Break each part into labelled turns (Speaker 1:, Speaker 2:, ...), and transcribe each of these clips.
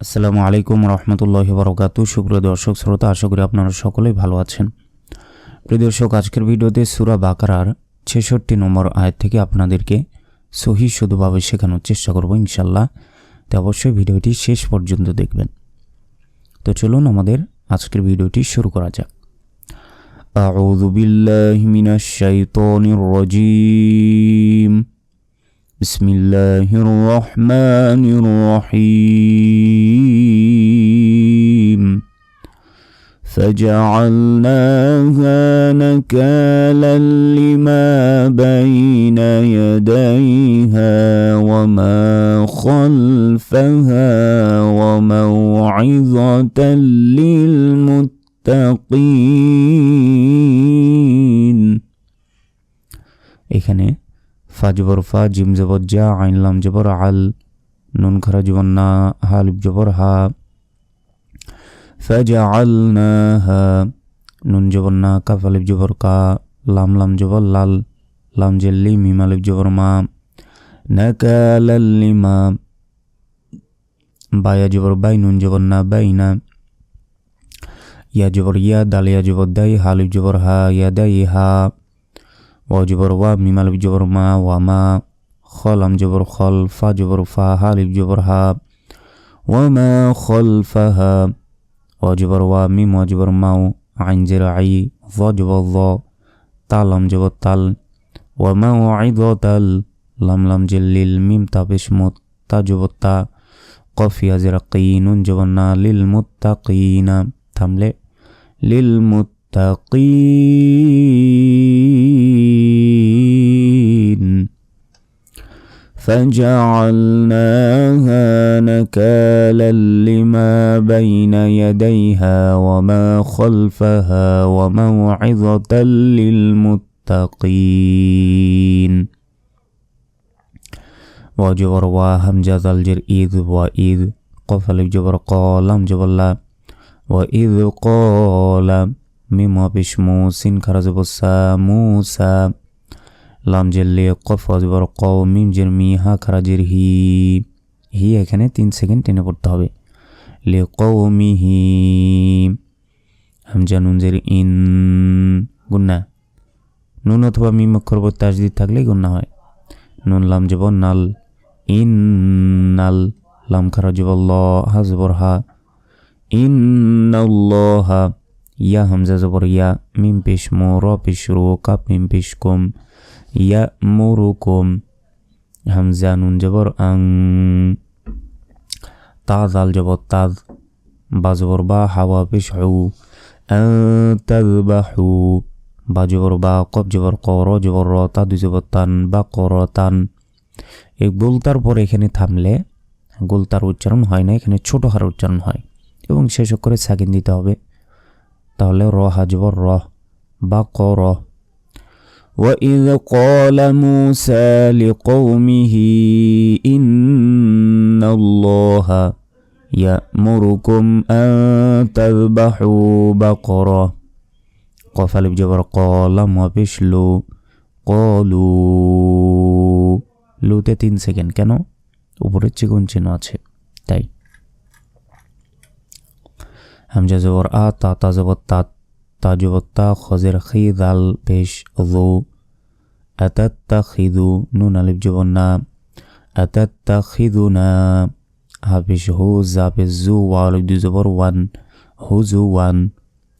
Speaker 1: আসসালামু আলাইকুম রহমতুল্লাহ বরকাত সুপ্রিয় দর্শক শ্রোতা আশা করি আপনারা সকলেই ভালো আছেন প্রিয় দর্শক আজকের ভিডিওতে সুরা বাকারার ছেষট্টি নম্বর আয়াত থেকে আপনাদেরকে সহি শুধুভাবে শেখানোর চেষ্টা করব ইনশাল্লাহ তো অবশ্যই ভিডিওটি শেষ পর্যন্ত দেখবেন তো চলুন আমাদের আজকের ভিডিওটি শুরু করা যাক أعوذ بالله من الشيطان الرجيم بسم الله الرحمن الرحيم فجعلناها نكالا لما بين يديها وما خلفها وموعظة للمتقين এখানে ফা জবর ফা, জিম জবর জা আইনলাম জবর আল, নুন খরা জীবন না হালিব জবর হা। ফা আল না হা নুন জবর না, কাফ আলিব জবর কা, লাম লাম জবর লাল, লাম জেল্লি মিম আলিব জবর মা। নাকালাল্লিমা বায়া জবর বাই, নুন জবর না বাইনা ইয়া জবর ইয়া দাল ইয়া জবর দাই হালিব জবর হা, ইয়া দাই হা। ওয়া জবর ওয়া মিম আলিফ জবর মা ওয়া মা খল আম জবর খল ফা জবর ফা হালিফ জবর হা ওয়া মা খলফাহা ওয়া জবর ওয়া মিম ওয়া জবর মাও আইন জের আই য জবর য তাল আম জবর তাল ওয়া মা ওয়াইদাতাল লাম লাম জেল্লিল المتقين. فجعلناها نكالا لما بين يديها وما خلفها وموعظة للمتقين. وجبر واهم جزل جر إذ وإذ قفل جبر قال نعم جبر وإذ قال مما بشمو سين خرز موسى লাম জেল্লে কফ অজবর ক মিম জের মি হা খারাজের হি হি এখানে তিন সেকেন্ড টেনে পড়তে হবে লে কৌমি হি হামজা নুন জের ইন গুন্না নুন অথবা মিম অক্ষর পর তাজদিদ থাকলেই গুন্না হয় নুন লাম জব নাল ইন নাল লাম খারা জব ল হা জবর হা ইন হা ইয়া হামজা জবর ইয়া মিম পেশ মো র পেশ রো কাপ মিম পেশ কম ইয়ামুরুকুম হামজা নুন জবর আং তাজ আল জবর তাজ বা জবর বা হাওয়া পেশ হু তাজবাহু বা হু বা জবর বা কব জবর ক র জবর র তা দুই জবর তান বা কর তান এই গোলতার পরে এখানে থামলে গোলতার উচ্চারণ হয় না এখানে ছোট হার উচ্চারণ হয় এবং শেষ করে সাকিন দিতে হবে তাহলে র হাজবর র বা ক র وإذ قال موسى لقومه إن الله يأمركم أن تذبحوا بقرة قفل بجبر قال ما بشلو قالوا লুতে তিন সেকেন্ড কেন উপরের চিকন চিহ্ন আছে তাই হামজা জবর আ তা তা জবর তা তা জবর তা খজের খি দাল পেশ ذو أتتخذ নুন আলিফ জবর না أتتخذنا হাফিজ হু জাফিজ জু ওয়ালিফ দুই জবর ওয়ান হুজু ওয়ান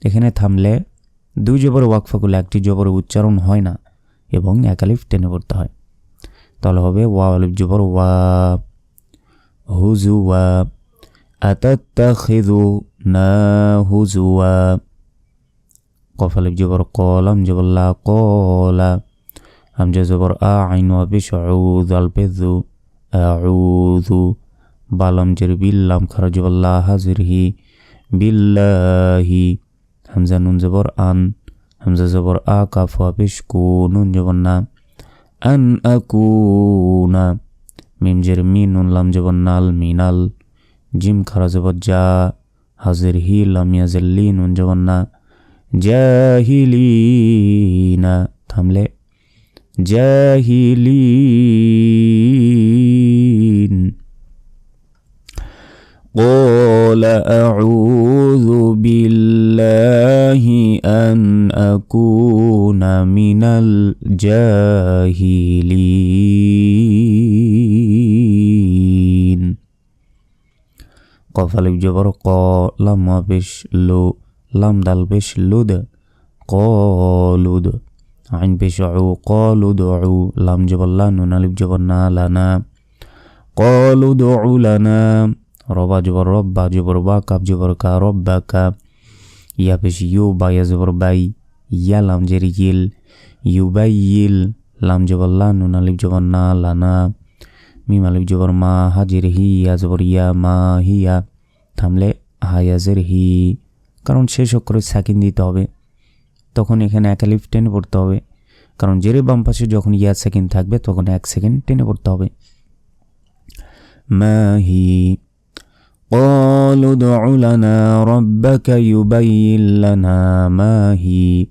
Speaker 1: এখানে থামলে দুই জবর ওয়াকফা করলে একটি জবর উচ্চারণ হয় না এবং একালিফ টেনে পড়তে হয় তাহলে হবে ওয়া আলিফ জবর ওয়া হুজু ওয়া আতাত্তাখিযু না হুজু ওয়া কফ আলিফ জবর কলাম জবর লা কলা হামজা জবর আ আইন ওয়াবিশ আউযু আলফেযু আউযু বালাম জের বিল্লাম খারা জবর লা হাজির হি বিল্লাহি হামজা নুন জবর আন হামজা জবর আ কাফ ওয়াবিশ কু নুন জবর না আন আকুনা মিম জের মি নুন লাম জবর নাল মিনাল জিম খারা জবর যা حاضرهی لم یزلین اونجا قلنا تھم لے جاهلين. قول أعوذ بالله أن أكون من الجاهلين. قاف ألف جبر قا لام بش لو لام دال بش لود قالود عين بش عو قالوا دعو لام جبر لا نون ألف جبر نا لنا قالوا دعو لنا ربا جبر ربا جبر باك جبر كا ربك يا بش يو با يا زبر باي يا لام جريل يبيل لام جبر لا نون ألف جبر نا لنا মিম আলিফ জবর মা হাজির হি ইয়া জবর ইয়া মা হিয়া থামলে হায়াজের হি কারণ শেষ অক্ষরে সাকিন দিতে হবে তখন এখানে এক আলিফ টেনে পড়তে হবে কারণ জেরে বাম পাশে যখন ইয়া সেকেন্ড থাকবে তখন এক সেকেন্ড টেনে পড়তে হবে মাহি قالوا ادع لنا ربك يبين لنا ما هي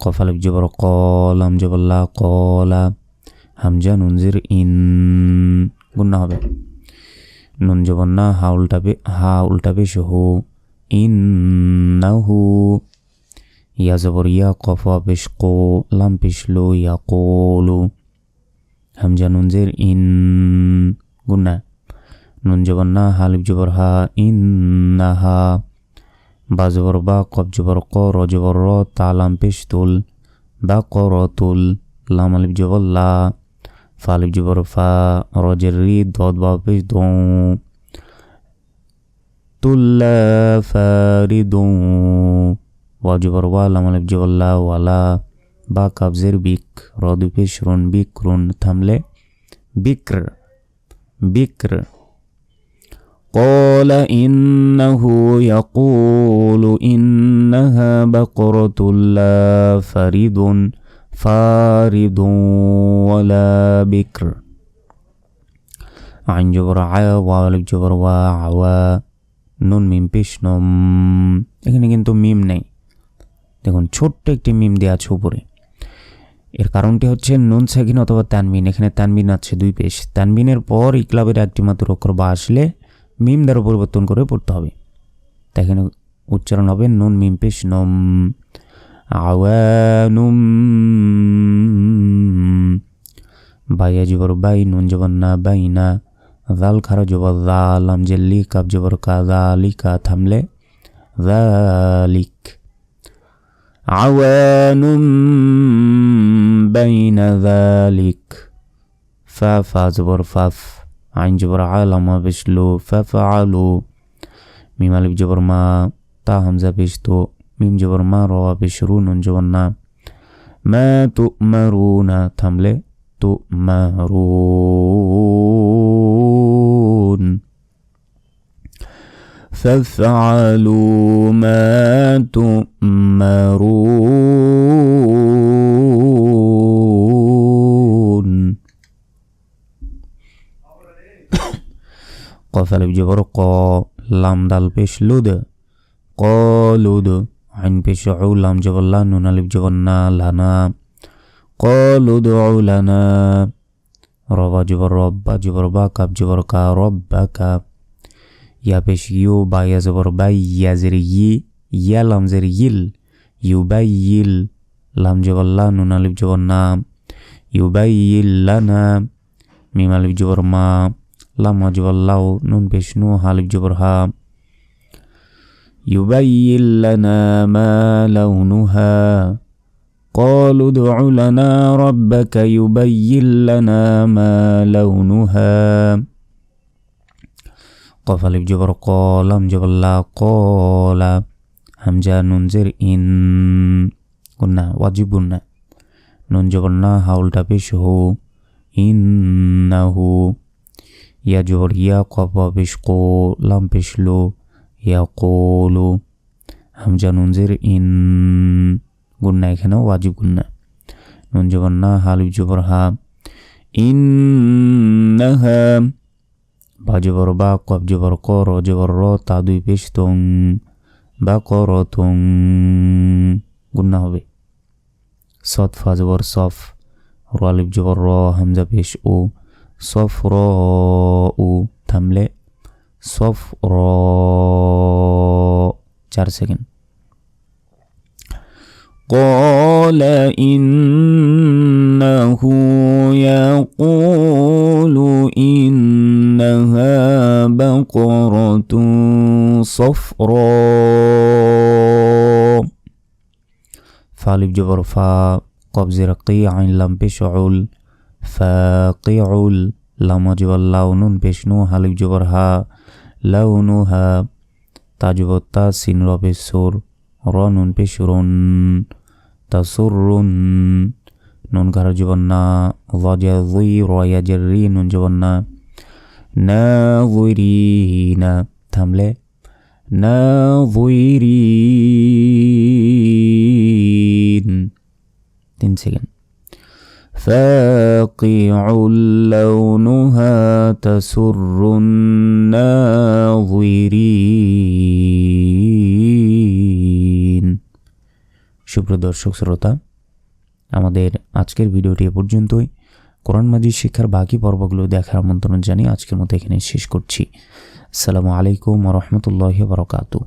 Speaker 1: قفل بجبر قال هم جبر لا قال হামজা নুনজির ইন গুন্না হবে। নুন জবর না হা উল্টাবে হা উল্টাবে সহু ইন নাহু ইয়া জবর, ইয়া কফা পেশ কো, লাম পেশলো ইয়া কোলু। হামজা নুনজির ইন গুন্না। নুন জবর না হালিফ জবর, হা ইন্নাহা। বা জবর, বা কব জবর, ক, র জবর, র তালাম পেশ তুল, বা ক, র তুল, লাম আলিফ জবর, লা। ফালিফ জবর ফা রজের রি দদ বা পেশ দো তুল্লা ফারিদু ওয়া জবর ওয়া লাম আলিফ জবর লা ওয়ালা বা কাবজের বিক র দুই পেশ রুন বিক রুন থামলে বিক্র বিক্র قال إنه يقول إنها بقرة لا فرد فارد ولا بكر عن جبر عا والف جبر ওয়া আওয়া নুন মিম পেশ নম এখানে কিন্তু মিম নেই দেখুন ছোট্ট একটি মিম দেওয়া আছে উপরে এর কারণটি হচ্ছে নুন সাকিন অথবা তানমিন এখানে তানমিন আছে দুই পেশ তানমিনের পর ইকলাবের একটি মাত্র অক্ষর বা আসলে মিম দ্বারা পরিবর্তন করে পড়তে হবে তাই এখানে উচ্চারণ হবে নুন মিম পেশ নম আওয়ানুম বাইয়া জবর বাই নুন জবর না বাই না জাল খারা জবর দা লাম জেল্লি কাপ জবর কা জালিকা থামলে জালিক আওয়ানুম বাইনা জালিক ফা ফা জবর ফাফ আইন জবর আলামা বেশলো ফাফালু মিম আলিফ জবর মা তা হামজা পেশ তো মিম জবর মা রওয়া পেশ রু নুন জবর না মা তু মারুনা থামলে তু মারুন فافعلوا ما تؤمرون قفل بجبر قا لام دال پیش لود قالود عين بشعو لام جبلا نون الف جبنا لنا قالوا ادعوا لنا ربا جبر ربا جبر باك جبر كا ربك يا بشيو با يا زبر باي يا زري يا لام زريل يبيل لام جبلا نون الف جبنا يبيل لنا ميم الف جبر ما لام جبر الله نون بشنو هالف جبرها يبين لنا ما لونها. قالوا ادع لنا ربك يبين لنا ما لونها. قف ألف جبر قالم جبر لا قال همجا ننزر إن قلنا واجبنا نون جبرنا حول تبش هو إنه يا جبر يا قف بش قو لم بشلو ইয়াকুলু হামজা নুনজের ইন গুন্না এখানেও ওয়াজিব গুন্না নুন জবর না হালিব জবর হা ইন্নাহা বা জবর বা কব জবর ক র জবর র তা দুই পেশ তং বা ক র তং গুন্না হবে সৎ ফা জবর সফ র আলিব জবর র হামজা পেশ ও সফ র ও থামলে صفراء چار ساكن قال إنه يقول إنها بقرة صفراء. فالب جبر فا قبض رقيع لم بشعل فاقع লামা লাউনুন পেশনু হালিফ জবর হা, লাউনু হা তাজবর তা সিন রবে সোর রনুন পেশুরুন তাসুরুন, নুন ঘাড় জবর না, ওয়াজা জুই রয়া জেরি নুন জবর না না না, থামলে নুইরি তিন সেকেন্ড। فاقع لونها تسر الناظرين সুপ্রিয় দর্শক শ্রোতা আমাদের আজকের ভিডিওটি এ পর্যন্তই কোরআন মাজিদ শিক্ষার বাকি পর্বগুলো দেখার আমন্ত্রণ জানিয়ে আজকের মতো এখানে শেষ করছি আসসালামু আলাইকুম রহমতুল্লাহ বরকাতু